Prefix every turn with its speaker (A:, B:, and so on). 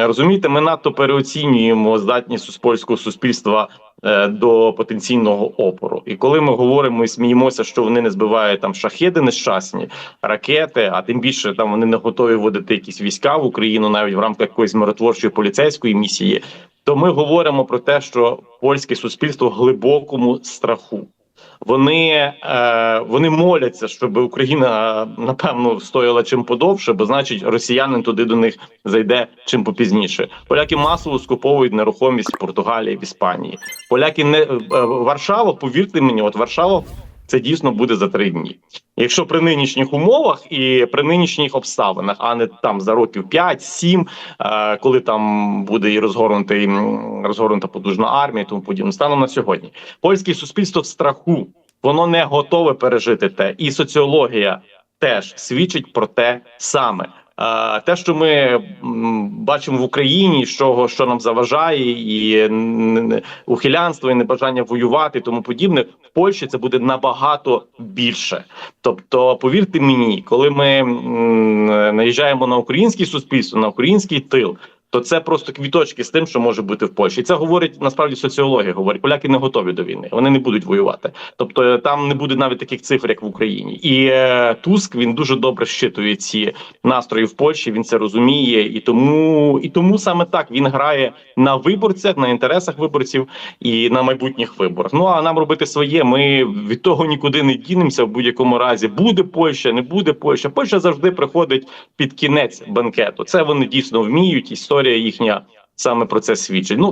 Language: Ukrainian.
A: м, розумієте, ми надто переоцінюємо здатність польського суспільства е, до потенційного опору. І коли ми говоримо і сміємося, що вони не збивають там шахеди нещасні, ракети, а тим більше там вони не готові вводити якісь війська в Україну навіть в рамках якоїсь миротворчої поліцейської місії. То ми говоримо про те, що польське суспільство в глибокому страху. Вони, е, вони моляться, щоб Україна е, напевно стояла чим подовше, бо значить росіянин туди до них зайде чим попізніше. Поляки масово скуповують нерухомість в Португалії в Іспанії. Поляки не е, Варшава, повірте мені, от Варшава це дійсно буде за три дні. Якщо при нинішніх умовах і при нинішніх обставинах, а не там за років 5-7, е, коли там буде і розгорнутий розгорнута потужна армія, тому подібне, станом на сьогодні, польське суспільство в страху, воно не готове пережити те, і соціологія теж свідчить про те саме. Те, що ми бачимо в Україні, що, що нам заважає, і ухилянство, і небажання воювати, і тому подібне, в Польщі це буде набагато більше. Тобто, повірте мені, коли ми наїжджаємо на українське суспільство, на український тил. То це просто квіточки з тим, що може бути в Польщі. І це говорить насправді соціологія. Говорить, поляки не готові до війни. Вони не будуть воювати. Тобто е, там не буде навіть таких цифр, як в Україні. І е, Туск він дуже добре щитує ці настрої в Польщі. Він це розуміє, і тому і тому саме так він грає на виборцях, на інтересах виборців і на майбутніх виборах. Ну а нам робити своє. Ми від того нікуди не дінемося в будь-якому разі. Буде Польща, не буде Польща. Польща завжди приходить під кінець банкету. Це вони дійсно вміють. Історія їхня саме про це свідчить. Ну